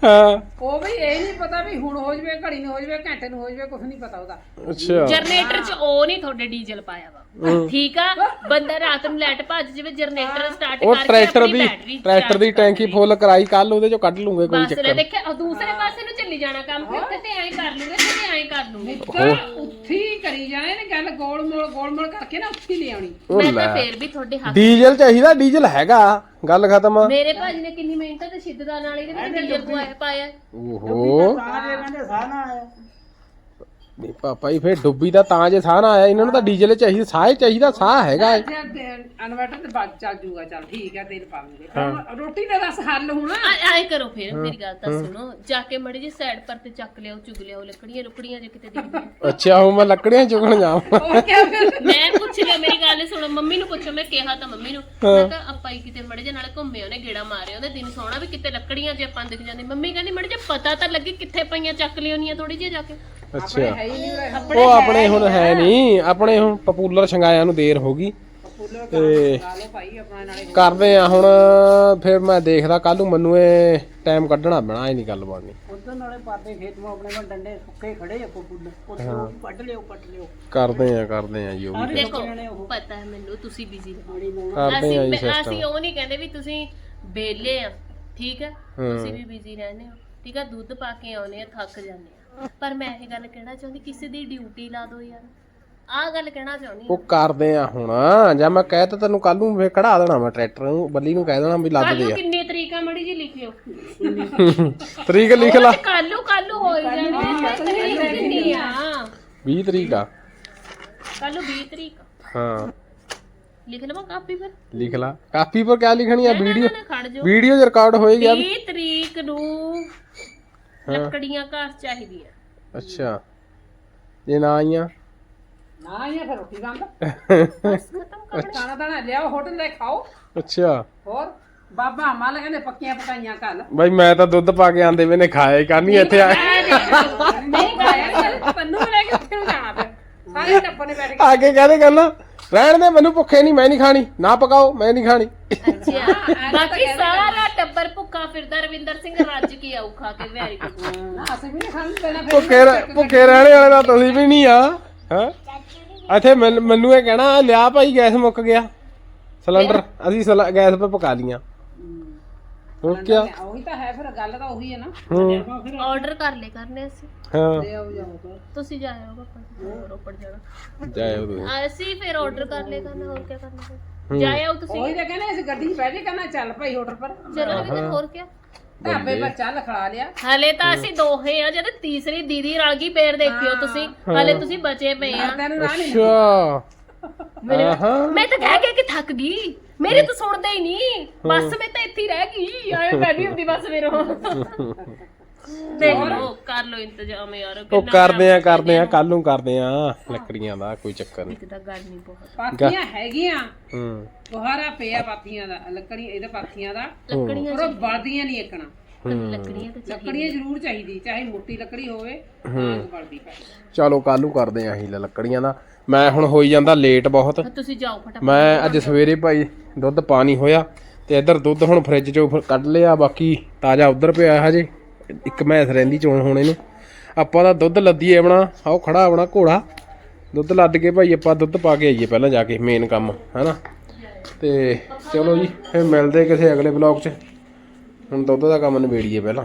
ਹੀ। ਉਹ ਵੀ ਇਹ ਨਹੀਂ ਪਤਾ ਵੀ ਹੁਣ ਹੋ ਜਵੇ ਘੜੀ ਨੂੰ ਹੋ ਜਵੇ ਘੰਟੇ ਨੂੰ ਹੋ ਜਵੇ ਕੁਝ ਨਹੀਂ ਪਤਾ ਉਹਦਾ। ਅੱਛਾ। ਜਨਰੇਟਰ 'ਚ ਉਹ ਨਹੀਂ ਤੁਹਾਡੇ ਡੀਜ਼ਲ ਪਾਇਆ ਵਾ। ਠੀਕ ਆ? ਬੰਦਾ ਰਾਤ ਨੂੰ ਲਾਈਟ ਭੱਜ ਜਾਵੇ ਜਨਰੇਟਰ ਸਟਾਰਟ ਉਹ ਕਰਕੇ ਟਰੈਕਟਰ ਆਪਣੀ ਦੀ ਬੈਟਰੀ ਟਰੈਕਟਰ ਦੀ ਟੈਂਕੀ ਫੁੱਲ ਕਰਾਈ ਕੱਲ ਉਹਦੇ ਚੋਂ ਕੱਢ ਲੂੰਗੇ ਕੋਈ ਬਸ ਚੱਕਰ ਦੇਖਿਆ ਉਹ ਦੂਸਰੇ ਪਾਸੇ ਨੂੰ ਚੱਲੀ ਜਾਣਾ ਕੰਮ ਫਿਰ ਕਿਤੇ ਐਂ ਕਰ ਲੂਗੇ ਕਿਤੇ ਐਂ ਕਰ ਲੂਗੇ। ਤਾਂ ਉੱਥੇ ਹੀ ਕਰੀ ਜਾਣੇ ਨੇ ਗੱਲ ਗੋਲ ਮੋਲ ਗੋਲ ਮੋਲ ਕਰਕੇ ਨਾ ਉੱਥੇ ਹੀ ਲੈ ਆਉਣੀ। ਉਹ ਮੈਂ ਲੈ। ਤਾਂ ਫੇਰ ਵੀ ਤੁਹਾਡੇ ਹੱਥ ਡੀਜ਼ਲ ਚਾਹੀਦਾ ਡੀਜ਼ਲ ਹੈਗਾ। ਗੱਲ ਖਤਮ? ਆ ਮੇਰੇ ਭਾਜੀ ਨੇ ਕਿੰਨੀ ਮਿਹਨਤ ਤੇ ਸ਼ਿੱਦਤ ਨਾਲ ਇਹਦੇ ਵਿੱਚ ਪਵਾਇਆ ਪਾਇਆ। ਓਹੋ। ਨਹੀਂ ਪਾਪਾ ਜੀ ਫੇਰ ਡੁੱਬੀ ਦਾ ਤਾਂ ਜੇ ਸਾਹ ਨਾ ਆਇਆ ਇਹਨਾਂ ਨੂੰ ਤਾਂ ਡੀਜ਼ਲ ਚਾਹੀਦਾ ਸਾਹ ਹੀ ਚਾਹੀਦਾ ਸਾਹ ਹੈਗਾ ਏ। ਇਨਵਰਟਰ ਤੇ ਬਾਅਦ ਚੱਲ ਜੂਗਾ ਚੱਲ ਠੀਕ ਹੈ ਤੇਲ ਪਾ ਲੂਗੇ। ਪਰ ਰੋਟੀ ਦਾ ਦੱਸ ਹੱਲ ਹੋਣਾ। ਆ- ਐਂ ਕਰੋ ਫਿਰ ਮੇਰੀ ਗੱਲ ਤਾਂ ਸੁਣੋ ਜਾ ਕੇ ਮੜੀ ਜੀ ਸਾਈਡ ਪਰ ਤੇ ਚੱਕ ਲਿਆਓ ਚੁਗ ਲਿਆਓ ਲੱਕੜੀਆਂ ਲੁਕੜੀਆਂ ਜੇ ਕਿਤੇ ਦਿਖਦੀਆਂ। ਅੱਛਾ ਹੁਣ ਮੈਂ ਲੱਕੜੀਆਂ ਚੁਗਣ ਜਾਵਾਂ। ਫਿਰ? ਮੈਂ ਪੁੱਛ ਲਿਆ ਮੇਰੀ ਗੱਲ ਸੁਣੋ ਮੰਮੀ ਨੂੰ ਪੁੱਛੋ ਮੈਂ ਕਿਹਾ ਤਾਂ ਮੰਮੀ ਨੂੰ ਮੈਂ ਕਿਹਾ ਆਪਾਂ ਹੀ ਕਿਤੇ ਮੜੇ ਜੇ ਨਾਲੇ ਘੁੰਮੇ ਉਹਨੇ ਗੇੜਾ ਮਾਰਿਆ ਉਹਦੇ ਦਿਨ ਸੋਹਣਾ ਵੀ ਕਿਤੇ ਲੱਕੜੀਆਂ ਜੇ ਆਪਾਂ ਦਿਖ ਜਾਂਦੀ ਮੰਮੀ ਕਹਿੰਦੀ ਮੜੇ ਜੇ ਪਤਾ ਤਾਂ ਲੱਗੇ ਕਿੱਥੇ ਪਈਆਂ ਚੱਕ ਲਿਆਉਣੀਆਂ ਥੋੜੀ ਜਿਹੀ ਜਾ ਕੇ। ਅੱਛਾ। ਉਹ ਆਪਣੇ ਹੁਣ ਹੈ ਨਹੀਂ। ਆਪਣੇ ਹੁਣ ਪਪੂਲਰ ਛੰਗਾਇਆ ਨੂੰ ਦੇਰ ਹੋ ਗਈ। ਤੇ ਕਰਦੇ ਆ ਹੁਣ। ਫਿਰ ਮੈਂ ਦੇਖਦਾ ਕੱਲ ਨੂੰ ਮੈਨੂੰ ਇਹ ਟਾਈਮ ਕੱਢਣਾ ਪੈਣਾ ਇਹ ਨਹੀਂ ਗੱਲ ਬਣਨੀ। ਉਧਰ ਨਾਲੇ ਪਾਦੇ ਖੇਤ ਨੂੰ ਆਪਣੇ ਕੋਲ ਡੰਡੇ ਸੁੱਕੇ ਖੜੇ ਆ ਪੁੱਲ ਉੱਥੋਂ ਕੱਢ ਲਿਓ ਪੱਟ ਲਿਓ। ਕਰਦੇ ਆ ਕਰਦੇ ਆ ਜੀ ਉਹ ਵੀ। ਦੇਖੋ ਪਤਾ ਹੈ ਮੈਨੂੰ ਤੁਸੀਂ ਬਿਜ਼ੀ ਰਹੋ ਪਾਣੀ ਲਾਉਣਾ ਕਰਦੇ ਆ ਅਸੀਂ ਜੀ ਅਸੀਂ ਉਹ ਨਹੀਂ ਕਹਿੰਦੇ ਵੀ ਤੁਸੀਂ ਬੇਲੇ ਆ ਠੀਕ ਹੈ? ਤੁਸੀਂ ਵੀ ਬਿਜ਼ੀ ਰਹਿੰਦੇ ਹੋ। ਠੀਕ ਹੈ? ਦੁੱਧ ਪਾ ਕੇ ਆਉਨੇ ਆ ਥੱਕ ਜਾਂਦੇ ਪਰ ਮੈਂ ਇਹ ਗੱਲ ਕਹਿਣਾ ਚਾਹੁੰਦੀ ਕਿਸੇ ਦੀ ਡਿਊਟੀ ਲਾ ਦਿਓ ਯਾਰ। ਆਹ ਗੱਲ ਕਹਿਣਾ ਚਾਹੁੰਦੀ ਉਹ ਕਰਦੇ ਆ ਹੁਣ ਜਾਂ ਮੈਂ ਕਹਿ ਤਾ ਤੈਨੂੰ ਕੱਲ ਨੂੰ ਫੇਰ ਕਢਾ ਦੇਣਾ ਮੈਂ ਟਰੈਕਟਰ ਨੂੰ ਬੱਲੀ ਨੂੰ ਕਹਿ ਦੇਣਾ ਵੀ ਲੱਦ ਕੱਲ ਦੇ ਆ ਕਿੰਨੀ ਤਰੀਕਾ ਮੜੀ ਜੀ ਲਿਖਿਓ ਤਰੀਕ ਲਿਖ ਲਾ। ਕੱਲੂ ਕੱਲੂ ਹੋ ਜਾਣੀ ਤਰੀਕ ਕਿੰਨੀ ਆ? 20 ਤਰੀਕ ਆ। ਕੱਲੂ 20 ਤਰੀਕ ਹਾਂ। ਲਿਖ ਲਵਾਂ ਕਾਪੀ ਪਰ ਲਿਖ ਲਾ। ਕਾਪੀ ਪਰ ਕਿਆ ਲਿਖਣੀ ਆ? ਵੀਡੀਓ ਨਾ ਖੜ ਜਾਓ। ਵੀਡੀਓ ਰਿਕਾਰਡ ਹੋਏਗੀ 20 ਤਰੀਕ ਨੂੰ ਲੱਕੜੀਆਂ ਘਰ ਚਾਹੀਦੀਆਂ। ਅੱਛਾ। ਜੇ ਨਾ ਆਈਆਂ? ਨਾ ਆਇਆ ਫਿਰ ਰੋਟੀ ਬੰਦ। ਬਸ ਖਤਮ ਕਰ ਖਾਣਾ ਦਾਣਾ ਲਿਆਓ ਹੋਟਲ ਦੇ ਖਾਓ। ਅੱਛਾ। ਹੋਰ? ਬਾਬਾ ਮਾਲ ਕਹਿੰਦੇ ਪੱਕੀਆਂ ਪਕਾਈਆਂ ਕੱਲ। ਬਾਈ ਮੈਂ ਤਾਂ ਦੁੱਧ ਪਾ ਕੇ ਆਂਦੇ ਵੇ ਨੇ ਹੀ ਕਰਨੀ ਇੱਥੇ ਆ? ਨਹੀਂ ਖਾਇਆ ਵੀ ਲੈ ਕੇ ਉੱਥੇ ਨੂੰ ਜਾਣਾ ਫਿਰ। ਸਾਰੇ ਟੱਪਰ ਨੇ ਬੈਠ ਕੇ ਆ ਕੇ ਕਹਦੇ ਗੱਲ ਰਹਿਣ ਦੇ ਮੈਨੂੰ ਭੁੱਖੇ ਨਹੀਂ ਮੈਂ ਨਹੀਂ ਖਾਣੀ। ਨਾ ਪਕਾਓ ਮੈਂ ਨਹੀਂ ਖਾਣੀ। ਅੱਛਾ ਬਾਕੀ ਸਾਰਾ ਟੱਬਰ ਭੁੱਖਾ ਫਿਰਦਾ ਰਵਿੰਦਰ ਸਿੰਘ ਰੱਜ ਕੇ ਆਉ ਖਾ ਕੇ ਵੈਰੀ ਗੁੱਡ ਨਾ ਅਸੀਂ ਵੀ ਨਹੀਂ ਖਾਣ ਦੇਣਾ ਫਿਰ ਭੁੱਖੇ ਰਹਿ- ਭੁੱਖੇ ਰਹਿਣੇ ਵਾਲੇ ਤਾਂ ਤੁਸੀਂ ਵੀ ਨਹੀਂ ਆ ਹਾਂ? ਇੱਥੇ ਮੈਨ- ਮੈਨੂੰ ਇਹ ਕਹਿਣਾ ਲਿਆ ਭਾਈ ਗੈਸ ਮੁੱਕ ਗਿਆ। ਸਿਲੰਡਰ ਅਸੀਂ ਸਿਲ- ਗੈਸ 'ਤੇ ਪਕਾ ਲੀਆਂ ਹੋਰ ਕੀ ਉਹੀ ਤਾਂ ਹੈ ਫਿਰ ਗੱਲ ਤਾਂ ਉਹੀ ਹੈ ਨਾ। ਹੂੰ। ਆਰਡਰ ਕਰ ਲੈ ਕਰਨੇ ਅਸੀਂ। ਹਾਂ। ਲਿਆਓ ਜਾਓ ਫਿਰ। ਤੁਸੀਂ ਜਾਇਓ ਪਾਪਾ ਰੋਪੜ ਜਾਣਾ। ਜਾਇਓ ਤੁਸੀਂ। ਅਸੀਂ ਫਿਰ ਆਰਡਰ ਕਰ ਲੈ ਕਰਨਾ ਹੋਰ ਕੀ ਕਰਨਾ ਫਿਰ? ਜਾਇਓ ਤੁਸੀਂ। ਉਹੀ ਤਾਂ ਕਹਿੰਦੇ ਅਸੀਂ ਗੱਡੀ 'ਚ ਬਹਿ ਕੇ ਕਹਿੰਦਾ ਚੱਲ ਭਾਈ ਹੋਟਲ ਪਰ। ਚਲੋ ਵੀ ਹੋਰ ਕੀ ਢਾਬੇ ਪਰ ਚੱਲ ਖੜਾ ਲਿਆ। ਹਲੇ ਤਾਂ ਅਸੀਂ ਦੋਹੇ ਆ ਜਦ ਤੀਸਰੀ ਦੀਦੀ ਰਲ ਗਈ ਫੇਰ ਦੇਖਿਓ ਤੁਸੀਂ। ਹਲੇ ਤੁਸੀਂ ਬਚੇ ਪਏ ਆ। ਤੈਨੂੰ ਰਾਹ ਨਹੀਂ ਅੱਛਾ। ਆਹਾਂ। ਮੈਂ ਤਾਂ ਕਹਿ ਕਹਿ ਕੇ ਥੱਕ ਗਈ। ਮੇਰੇ ਤਾਂ ਸੁਣਦੇ ਹੀ ਨਹੀਂ। ਬਸ ਮੈਂ ਤਾਂ ਇੱਥੇ ਹੀ ਰਹਿ ਗਈ ਆਏ ਪੈਣੀ ਹੁੰਦੀ ਬਸ ਮੇਰੋ। ਦੇਖ। ਲਓ ਕਰ ਲਓ ਇੰਤਜ਼ਾਮ ਯਾਰ ਉਹ ਕਰਦੇ ਆ ਕਰਦੇ ਆ ਕੱਲ ਨੂੰ ਕਰਦੇ ਆ ਲੱਕੜੀਆਂ ਦਾ ਕੋਈ ਚੱਕਰ ਨਹੀਂ। ਇੱਕ ਤਾਂ ਗਰਮੀ ਬਹੁਤ। ਪਾਥੀਆਂ ਹੈਗੀਆਂ। ਹੂੰ। ਗੁਹਾਰਾ ਪਿਆ ਪਾਥੀਆਂ ਦਾ ਲੱਕੜੀ ਇਹਦੇ ਪਾਥੀਆਂ ਦਾ। ਲੱਕੜੀਆਂ ਪਰ ਉਹ ਬਲਦੀਆਂ ਨਹੀਂ ਇੱਕਣਾ ਲੱਕੜੀਆਂ ਤੇ ਲੱਕੜੀਆਂ ਜ਼ਰੂਰ ਚਾਹੀਦੀ ਚਾਹੇ ਮੋਟੀ ਲੱਕੜੀ ਹੋਵੇ ਤਾਂ ਬਲਦੀ ਪੈ ਚਲੋ ਕੱਲ ਨੂੰ ਕਰਦੇ ਆ ਅਸੀਂ ਲੱਕੜੀਆਂ ਦਾ। ਮੈਂ ਹੁਣ ਹੋਈ ਜਾਂਦਾ ਲੇਟ ਬਹੁਤ। ਤੁਸੀਂ ਜਾਓ ਫਟਾਫਟ। ਮੈਂ ਅੱਜ ਸਵੇਰੇ ਭਾਈ ਦੁੱਧ ਪਾਣੀ ਹੋਇਆ ਤੇ ਇੱਧਰ ਦੁੱਧ ਹੁਣ ਫ੍ਰਿਜ ਚੋਂ ਫਿਰ ਕੱਢ ਲਿਆ ਬਾਕੀ ਤਾਜ਼ਾ ਉਧਰ ਪਿਆ ਹਜੇ। ਇੱਕ ਮੈਸ ਰਹਿੰਦੀ ਚੋਣ ਹੋਣੇ ਨੂੰ। ਆਪਾਂ ਦਾ ਦੁੱਧ ਲੱਦੀਏ ਆਪਣਾ ਆਓ ਖੜਾ ਆਪਣਾ ਘੋੜਾ। ਦੁੱਧ ਲੱਦ ਕੇ ਭਾਈ ਆਪਾਂ ਦੁੱਧ ਪਾ ਕੇ ਆਈਏ ਪਹਿਲਾਂ ਜਾ ਕੇ ਮੇਨ ਕੰਮ ਹੈਨਾ? ਤੇ ਚਲੋ ਜੀ ਫਿਰ ਮਿਲਦੇ ਕਿਸੇ ਅਗਲੇ ਬਲੌਗ 'ਚ। ਹੁਣ ਦੁੱਧ ਦਾ ਕੰਮ ਨਿਬੇੜੀਏ ਪਹਿਲਾਂ।